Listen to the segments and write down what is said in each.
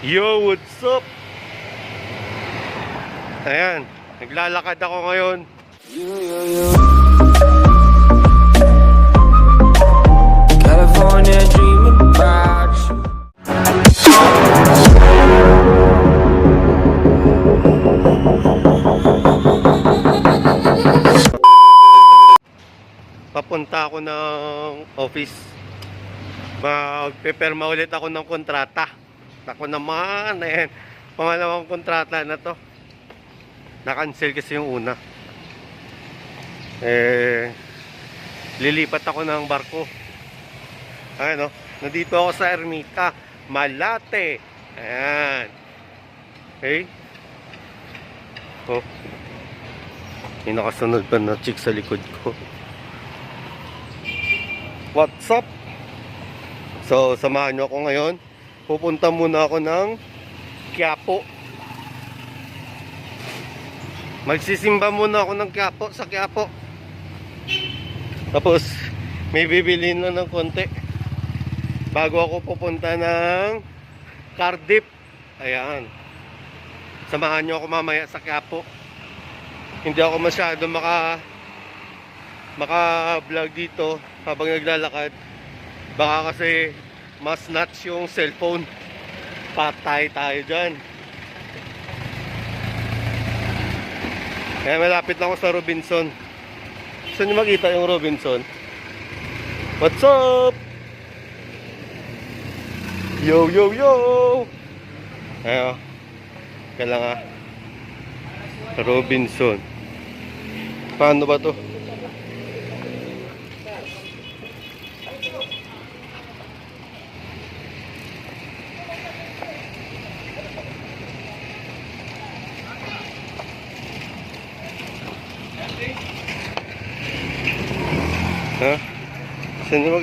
Yo, what's up? Ayan, naglalakad ako ngayon. California about you. Papunta ako ng office. Magpeperma ulit ako ng kontrata. Ako naman, ayan. Pangalawang kontrata na to. Na-cancel kasi yung una. Eh, lilipat ako ng barko. Ayan o, nandito ako sa Ermita, Malate. Ayan. Okay? Oh. May nakasunod pa na chick sa likod ko. What's up? So, samahan nyo ako ngayon. Pupunta muna ako ng Quiapo. Magsisimba muna ako ng Quiapo sa Quiapo. Tapos, may bibilin lang ng konti. Bago ako pupunta ng Cardiff. Ayan. Samahan nyo ako mamaya sa Quiapo. Hindi ako masyado maka maka-vlog dito habang naglalakad. Baka kasi mas nuts yung cellphone. Patay tayo dyan. Kaya malapit lang ako sa Robinson. Gusto nyo makita yung Robinson? What's up? Yo, yo, yo! Ayo. Kailan nga. Robinson. Paano ba to?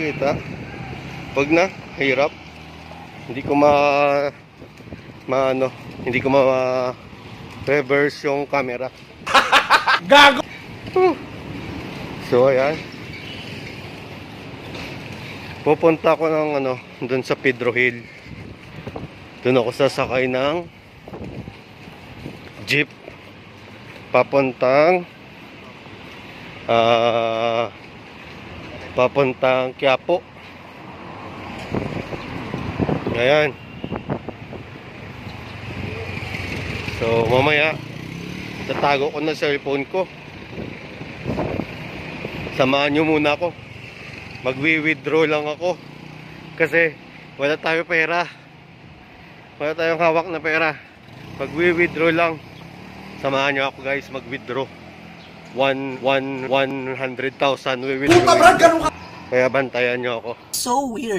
Makita? Wag na, hirap. Hindi ko ma... maano, hindi ko ma... reverse yung camera. Gago! So, ayan. Pupunta ako ng ano, dun sa Pedro Hill. Doon ako sasakay ng jeep papuntang ah papuntang Quiapo. Ayan. So, mamaya tatago ko na cellphone ko. Samahan nyo muna ako. Magwi-withdraw lang ako. Kasi wala tayo pera. Wala tayong hawak na pera. Magwi-withdraw lang. Samahan nyo ako guys mag-withdraw. One, one, 100,000 we-withdraw. Puta brad, ganun ka! Kaya bantayan nyo ako. So weird.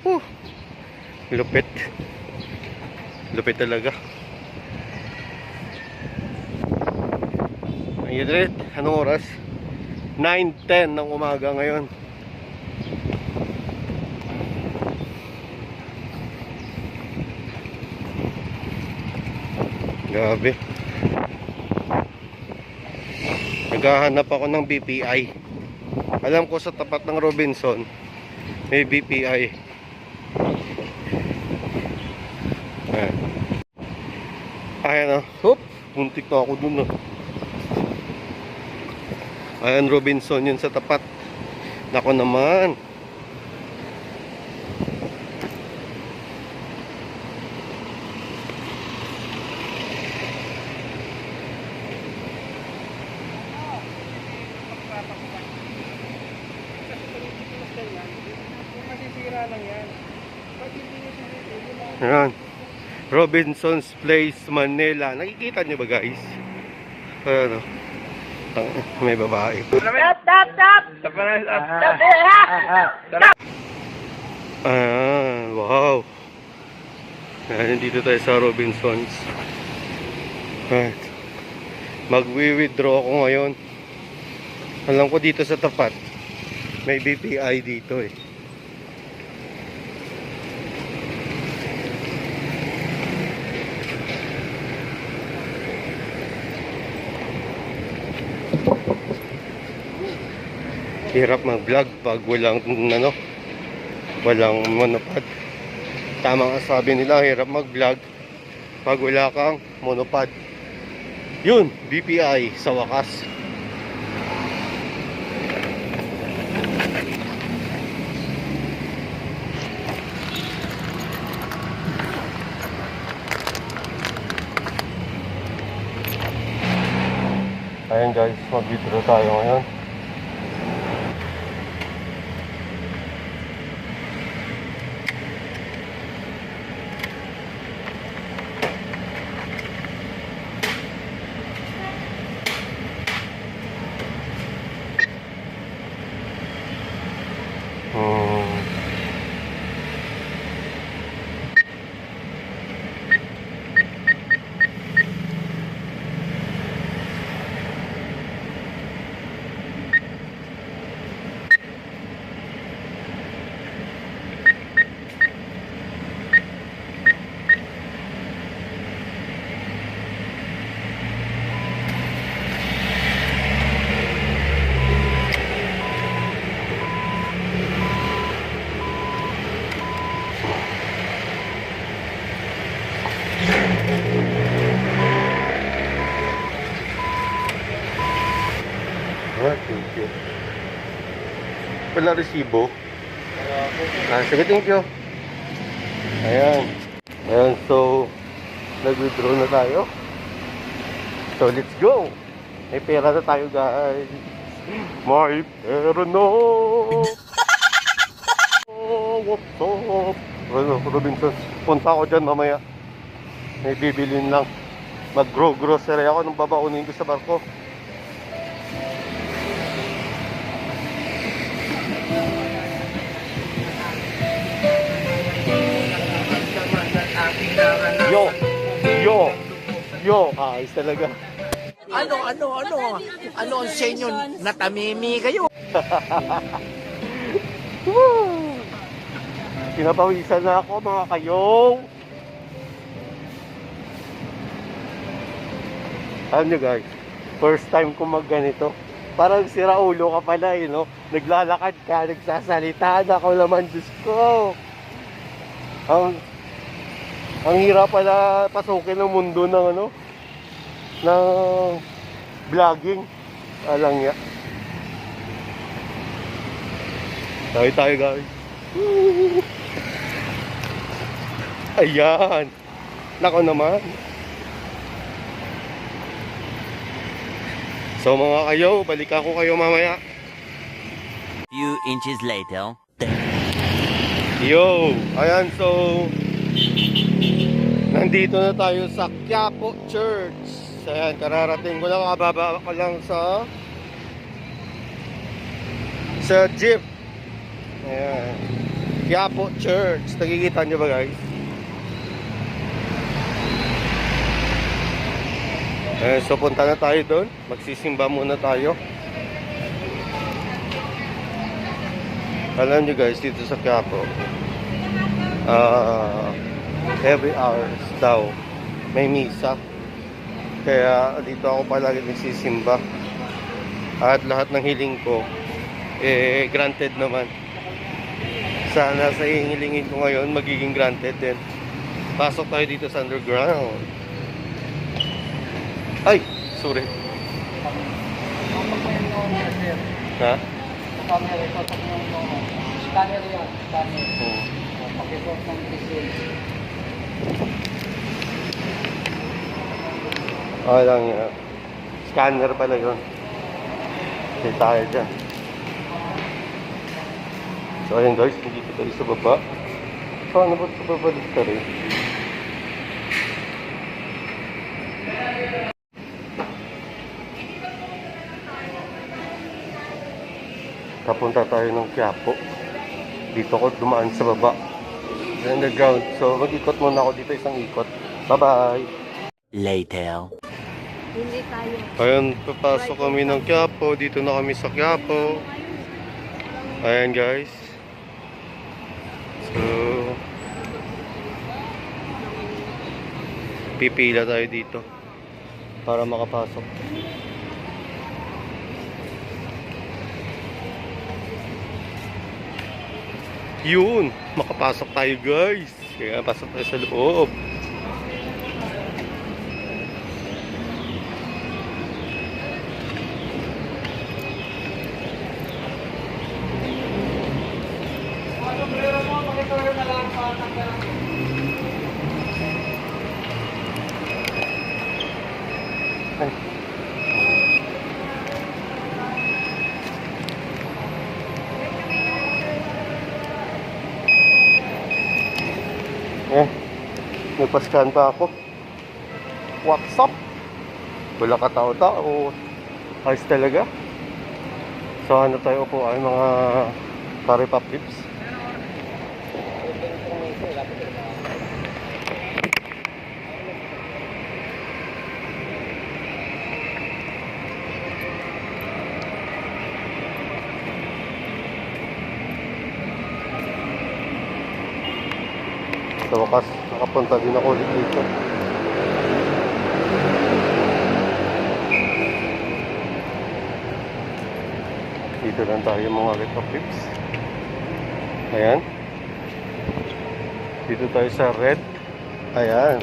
Whew. Lupit. Lupit talaga. Ayun ulit. Anong oras? 9.10 ng umaga ngayon. Grabe. Naghahanap ako ng BPI. Alam ko sa tapat ng Robinson, may BPI. Ayan. Ayan o. Hop! Muntik na ako dun o. Ayan Robinson yun sa tapat. Nako naman. Ayan. Robinson's Place, Manila. Nakikita nyo ba guys? Ayan o. Tang- May babae. Ah, wow. Ayan, dito tayo sa Robinson's. Ayan. Magwi-withdraw ako ngayon. Alam ko dito sa tapat. May BPI dito eh. Hirap mag-vlog pag walang ano, walang monopod. Tama ang sabi nila, hirap mag-vlog pag wala kang monopod. Yun, BPI sa wakas. Ayan guys, mag-withdraw tayo ngayon. Hmm. Ah, thank you. Wala resibo. Ah, sige, thank you. Ayan. Ayan, so, nag-withdraw na tayo. So, let's go. May pera na tayo, guys. May pera na. What's up? Ano, Robinson, punta ako dyan mamaya. May bibilin lang. Mag-grow grocery ako nung babaunin ko sa barko. Yo! Yo! Yo! Ayos talaga. Ano, ano, ano? Ano ang sa inyo? Natamimi kayo. Pinapawisan na ako mga kayong. Alam nyo guys, first time ko mag ganito. Parang sira ulo ka pala eh, no? Naglalakad ka, nagsasalita na ako naman, Diyos ko. Ang, ang hirap pala pasukin ng mundo ng ano, ng vlogging. Alang ya. Tayo tayo guys. Ayan. Nako naman. So mga kayo, balikan ko kayo mamaya. Few inches later. Yo! Ayan, so... Nandito na tayo sa Quiapo Church. Ayan, kararating ko lang, kababa ko lang sa... Sa jeep. Ayan. Quiapo Church. Nakikita nyo ba guys? Ayan, so punta na tayo doon. Magsisimba muna tayo. Alam nyo guys, dito sa Quiapo, ah every hours daw may misa. Kaya dito ako palagi nagsisimba. At lahat ng hiling ko, eh, granted naman. Sana sa hihilingin ko ngayon, magiging granted din. Pasok tayo dito sa underground. Ay, sorry. Ha? Scanner yan, scanner. Hmm. Pakisuot ng diesel. Okay lang yan. Scanner pala yun. Okay, tayo dyan. So ayun guys, nandito tayo sa baba. Paano ba ito babalik ka rin? Papunta tayo ng Quiapo. Dito ko dumaan sa baba. Sa underground. So mag-ikot muna ako dito isang ikot. Bye-bye! Later. Hindi tayo. Ayan, papasok kami ng Quiapo. Dito na kami sa Quiapo. Ayan guys. So, pipila tayo dito para makapasok. Yun, makapasok tayo guys. Kaya pasok tayo sa loob. Nagpaskan pa ako. What's up? Wala ka tao-tao. Ayos talaga. So ano tayo po ay mga curry pop lips. Sa wakas, nakapunta din ako dito. Dito lang tayo mga lips. Ayan. Dito tayo sa red. Ayan.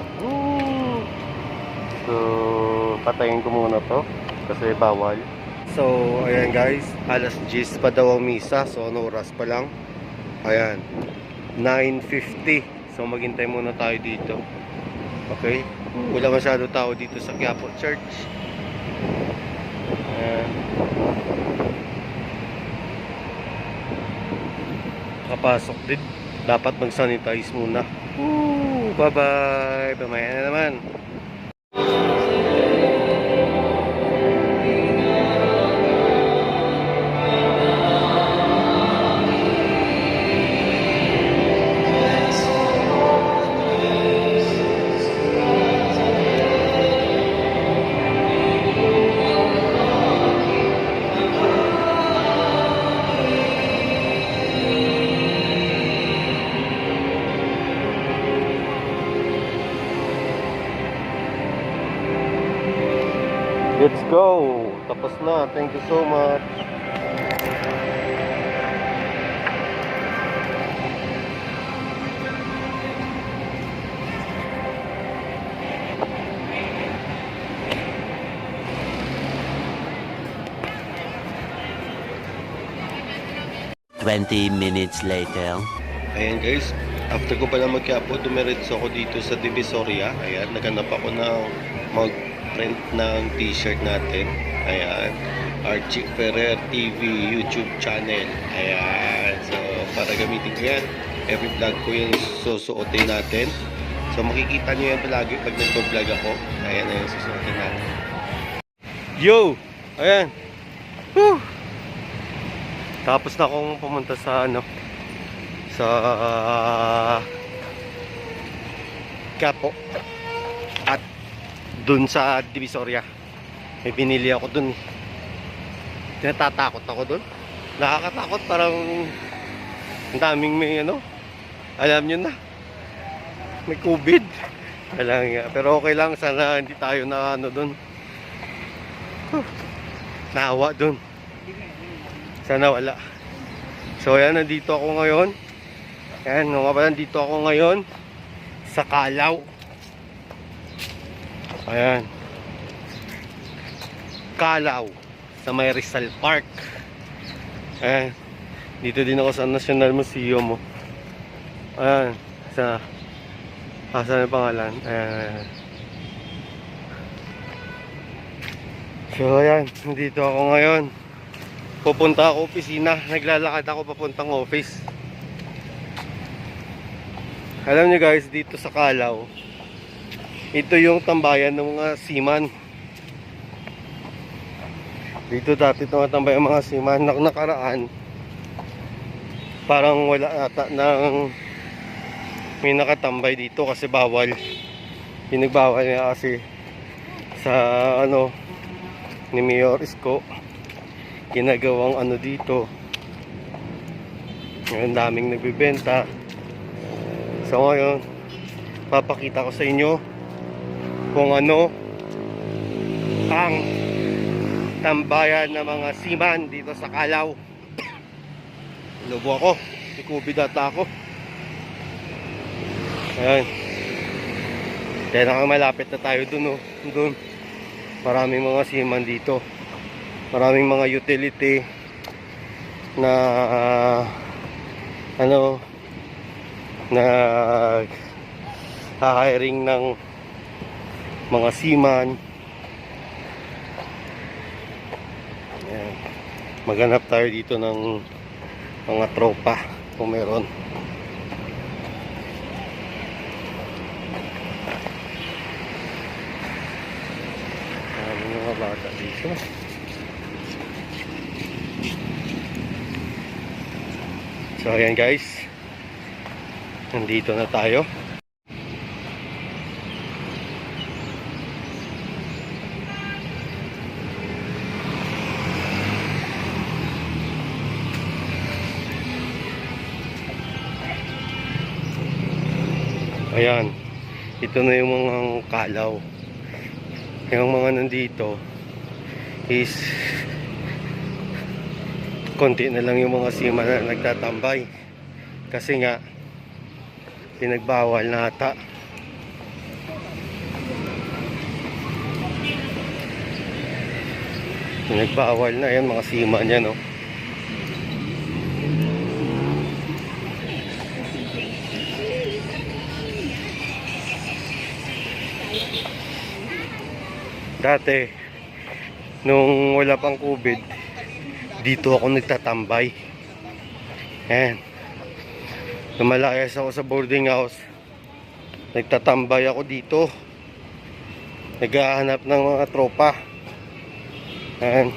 So, patayin ko muna to kasi bawal. So, ayan guys, alas 10 pa daw ang misa. So, ano oras pa lang? Ayan. 9.50 So maghintay muna tayo dito. Okay? Wala masyado tao dito sa Quiapo Church. Ayan Kapasok din. Dapat mag-sanitize muna. Woo! Bye bye Pamaya na naman Let's go! Tapos na. Thank you so much. Twenty minutes later. Ayan guys, after ko pala magkiapo, dumiretso ako dito sa Divisoria. Ayan, naghanap ako ng mag-print ng t-shirt natin. Ayan, Archie Ferrer TV YouTube channel. Ayan, so para gamitin ko yan. Every vlog ko yung susuotin natin. So makikita nyo yan palagi pag nagpo-vlog ako. Ayan na yung susuotin natin. Yo! Ayan! Whew! Tapos na akong pumunta sa ano sa Kapo at dun sa Divisoria. May binili ako dun. eh. Tinatatakot ako dun. Nakakatakot parang ang daming may ano. Alam nyo na. May COVID. Alam nga. Pero okay lang. Sana hindi tayo na ano dun. Huh. Naawa dun. Sana wala. So ayan, nandito ako ngayon. Ayan, mga pala, nandito ako ngayon sa Kalaw. Ayan. Kalaw sa may Rizal Park. Ayan. Dito din ako sa National Museum. Oh. Ayan. Sa Asan ang pangalan? Ayan, ayan. So ayan, nandito ako ngayon. Pupunta ako opisina. Naglalakad ako papuntang office. Alam niyo guys, dito sa Kalaw, ito yung tambayan ng mga seaman. Dito dati ito tambayan ng mga seaman. Nak nakaraan, parang wala ata ng may nakatambay dito kasi bawal. Pinagbawal niya kasi sa ano ni Mayor Isko ginagawang ano dito ang daming nagbibenta so ngayon papakita ko sa inyo kung ano ang tambayan ng mga siman dito sa Kalaw Lubo ako COVID ata ako Ayan. Kaya nakamalapit na tayo dun, oh. Dun. Maraming mga seaman dito. Maraming mga utility na ah, ano na hiring ng mga seaman. Ayan. Maghanap tayo dito ng mga tropa kung meron. Marami mga bata dito. So ayan guys. Nandito na tayo. Ayan. Ito na yung mga kalaw. Yung mga nandito is konti na lang yung mga sima na nagtatambay. Kasi nga pinagbawal na ata. Pinagbawal na yan mga sima niya no. Dati, nung wala pang COVID, dito ako nagtatambay. Ayan. Lumalayas ako sa boarding house. Nagtatambay ako dito. Naghahanap ng mga tropa. Ayan.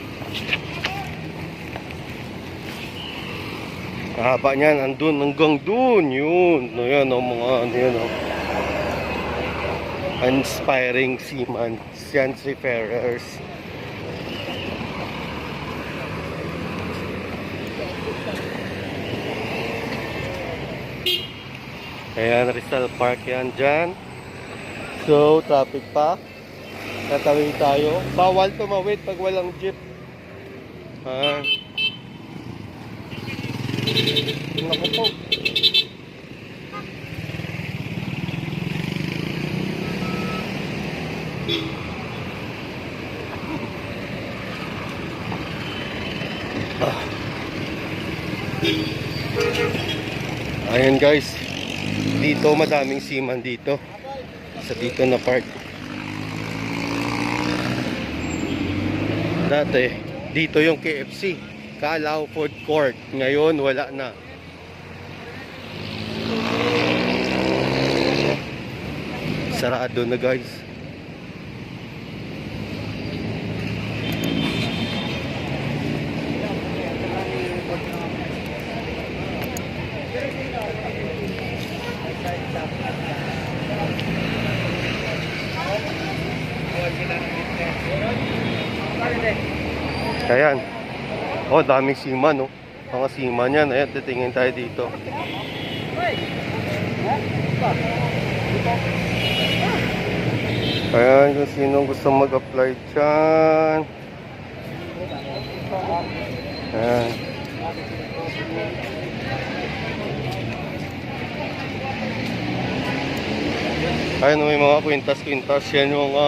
Haba niyan, andun hanggang dun. Yun. No, yan, oh, mga ano yan, oh. Inspiring seaman. Yan si Ferrers. Ayan, Rizal Park yan dyan. So, traffic pa. Tatawid tayo. Bawal tumawid pag walang jeep. Ha? Naku po. Ayan guys. Dito madaming seaman dito. Sa dito na park. Dati, dito yung KFC. Kalaw Food Court. Ngayon, wala na. Sarado na guys. Ayan. Oh, daming seaman, no? Mga seaman yan. Ayan, titingin tayo dito. Ayan, kung sino gusto mag-apply dyan. Ayan. Ayan, may mga kwintas-kwintas. Yan yung mga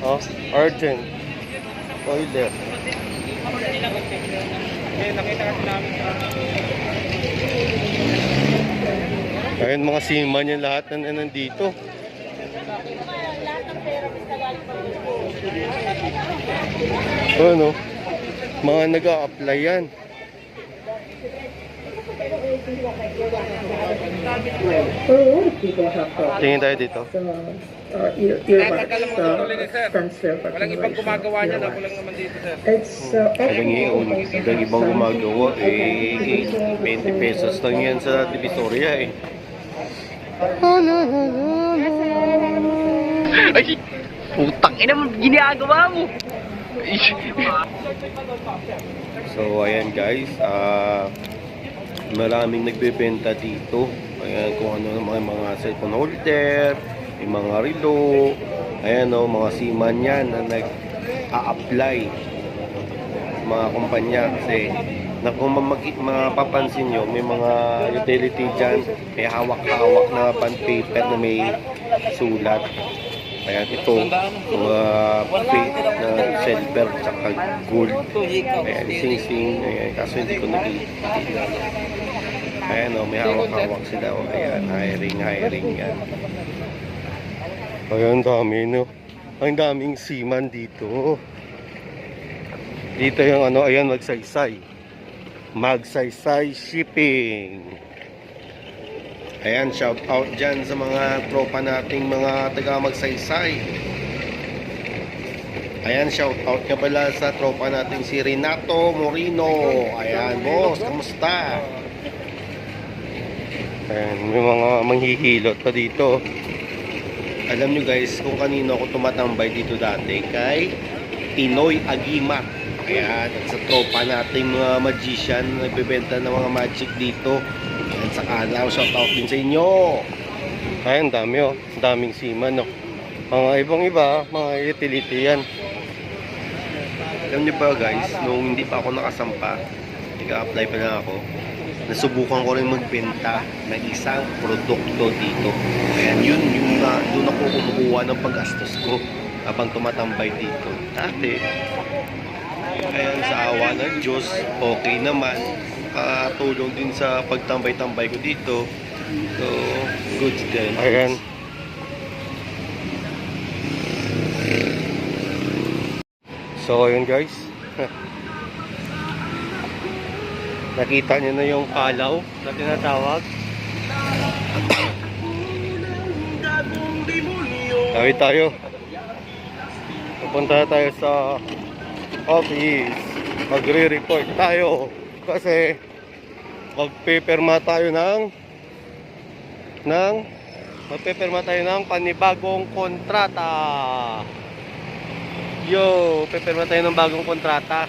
oh, urgent. Oiler. Ayun mga seaman yung lahat na nandito. Ano? Mga nag-a-apply yan. Tingin tayo dito. So, uh, ear, earwax, uh, for Walang ibang gumagawa niya na walang naman dito, sir. It's, uh, Walang iyon. Walang ibang gumagawa. Eh, 20 pesos lang yan sa Divisoria eh. Putang ina mo, ginagawa mo. So, ayan guys. ah maraming nagbebenta dito. Ayan, kung ano mga, mga cellphone holder, may mga relo. Ayan o, mga seaman yan na nag-a-apply mga kumpanya kasi na kung mapapansin nyo, may mga utility dyan, may hawak-hawak na bond paper na may sulat. Ayan, ito, mga fake na silver tsaka gold. Ayan, sing-sing. Ayan, kaso hindi ko nakikita. Ayan, oh, may hawak-hawak sila. Oh. Ayan, hiring, hiring yan. Ayan, dami, no? Ang daming seaman dito. Dito yung ano, ayan, magsaysay. Magsaysay shipping. Ayan, shout out dyan sa mga tropa nating mga taga magsaysay. Ayan, shout out nga pala sa tropa nating si Renato Morino. Ayan, boss, kamusta? Ayan, may mga manghihilot pa dito. Alam nyo guys, kung kanino ako tumatambay dito dati, kay Pinoy Agimat. Ayan, at sa tropa nating mga magician, nagbebenta ng mga magic dito. Sa kanaw, shout out din sa inyo. Ayan, dami oh. Daming seaman oh. Mga ibang iba, mga utility yan. Alam niyo ba guys, nung hindi pa ako nakasampa, nag-apply pa lang ako, nasubukan ko rin magbenta ng isang produkto dito. Ayan, yun yung uh, doon ako kumukuha ng paggastos ko habang tumatambay dito. Dati, ayan, sa awa ng Diyos, okay naman. Katulong din sa pagtambay-tambay ko dito. So, good din. Ayan. So, ayun guys. Nakita niyo na yung palaw na tinatawag. Tawid tayo. Pupunta tayo sa office. Magre-report tayo. Kasi magpipirma tayo ng ng magpipirma tayo ng panibagong kontrata. Yo, pipirma tayo ng bagong kontrata.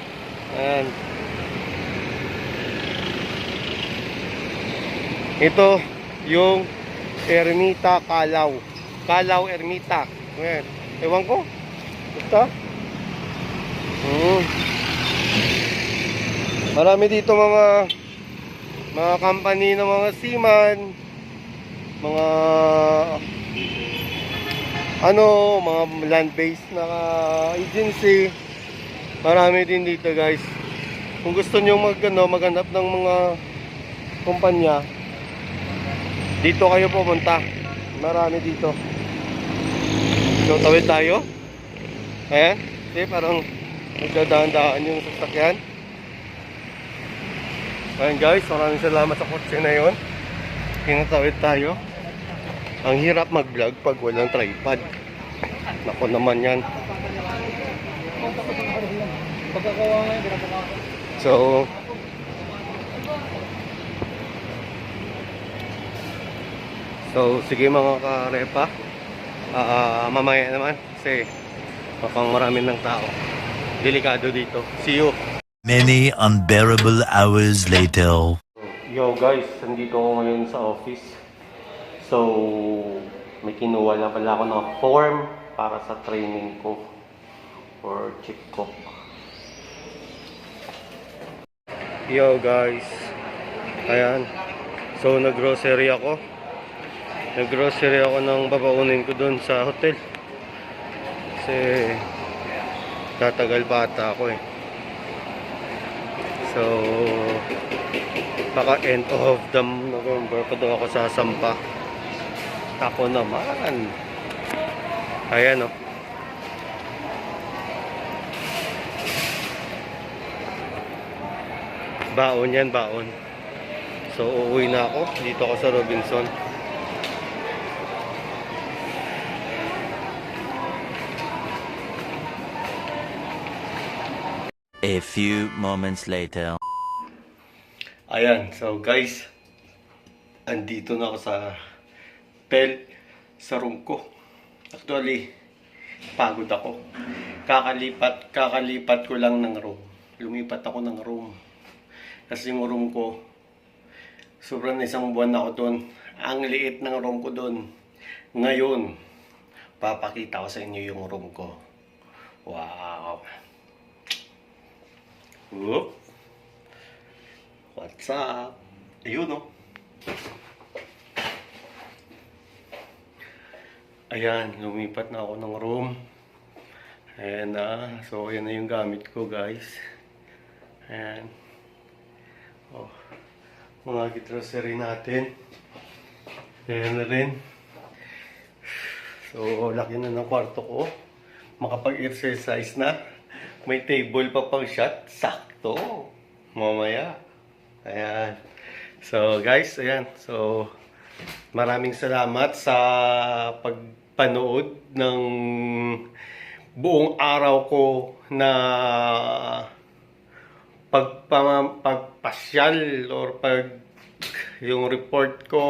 Ayan. Ito yung Ermita Kalaw. Kalaw Ermita. Ayan. Ewan ko. Basta. Hmm. Marami dito mga mga company ng mga seaman, mga ano, mga land-based na agency. Marami din dito, guys. Kung gusto niyo ano, maghanap ng mga kumpanya, dito kayo pumunta. Marami dito. So, tawid tayo. Ayan. Kasi parang nagdadaan-daan yung sasakyan. Ayan guys, maraming salamat sa kotse na yon. Pinatawid tayo. Ang hirap mag-vlog pag walang tripod. Nako naman yan. So, So, sige mga karepa. Ah, mamaya naman kasi mukhang marami ng tao. Delikado dito. See you. Many unbearable hours later. Yo guys, nandito ako ngayon sa office. So, may kinuha lang pala ako ng form para sa training ko for chick cook. Yo guys, ayan. So, nag-grocery ako. Nag-grocery ako ng babaunin ko doon sa hotel. Kasi, tatagal bata ako eh. So, baka end of the November pa daw ako sasampa. Ako naman. Ayan oh. o. Baon yan, baon. So, uuwi na ako. Dito ako sa Robinson. Few moments later. Ayan, so guys, andito na ako sa tel sa room ko. Actually, pagod ako. Kakalipat, kakalipat ko lang ng room. Lumipat ako ng room. Kasi yung room ko, sobrang isang buwan ako doon. Ang liit ng room ko doon. Ngayon, papakita ko sa inyo yung room ko. Wow! Whoop! What's up? Ayun, no? Ayan, lumipat na ako ng room. Ayan na. So, ayan na yung gamit ko, guys. Ayan. Oh, mga grocery natin. Ayan na rin. So, laki na ng kwarto ko. Makapag-exercise na. May table pa pang shot. Sakto. Mamaya. Ayan. So, guys, ayan. So, maraming salamat sa pagpanood ng buong araw ko na pagpa, pagpasyal or pag yung report ko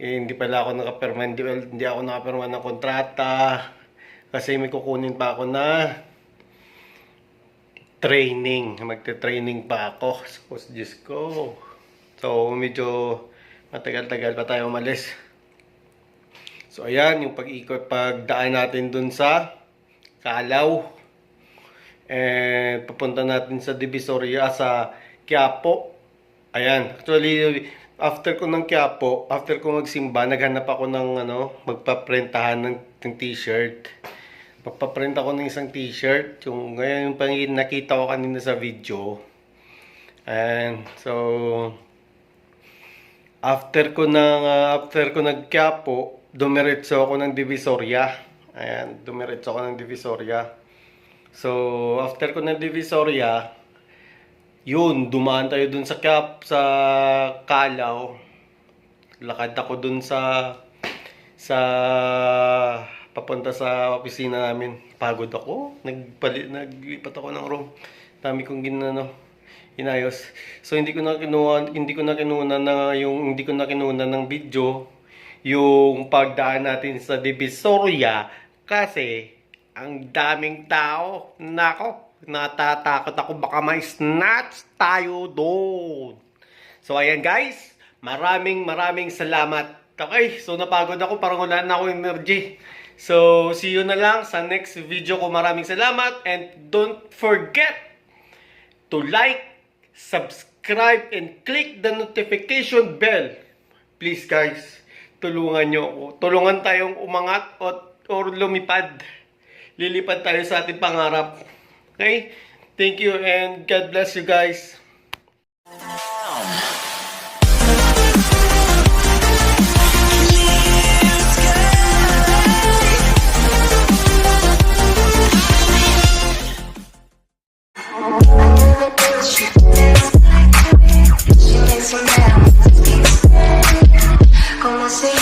eh, hindi pala ako nakapirma hindi, hindi ako nakapirma ng kontrata kasi may kukunin pa ako na training. Magte-training pa ako. So, Diyos ko. So medyo matagal-tagal pa tayo umalis. So ayan yung pag-ikot pagdaan natin dun sa Kalaw. And papunta natin sa Divisoria sa Quiapo. Ayan actually after ko ng Quiapo after ko magsimba naghanap ako ng ano magpaprentahan ng, ng t-shirt Magpaprint ako ng isang t-shirt. Yung ngayon yung pang nakita ko kanina sa video. And so after ko ng uh, after ko nagkyapo, dumiretso ako ng Divisoria. Ayan, dumiretso ako ng Divisoria. So after ko ng Divisoria, yun, dumaan tayo dun sa Cap sa Kalaw. Lakad ako dun sa sa papunta sa opisina namin. Pagod ako. Nagpali, naglipat ako ng room. Dami kong ginano, inayos. So hindi ko na kinuha, hindi ko na kinuha na yung hindi ko na kinuha ng video yung pagdaan natin sa Divisoria kasi ang daming tao. Nako, natatakot ako baka may snatch tayo doon. So ayan guys, maraming maraming salamat. Okay, so napagod ako, parang wala na ako energy. So, see you na lang sa next video ko. Maraming salamat and don't forget to like, subscribe, and click the notification bell. Please guys, tulungan nyo ako. Tulungan tayong umangat or, or lumipad. Lilipad tayo sa ating pangarap. Okay? Thank you and God bless you guys. Así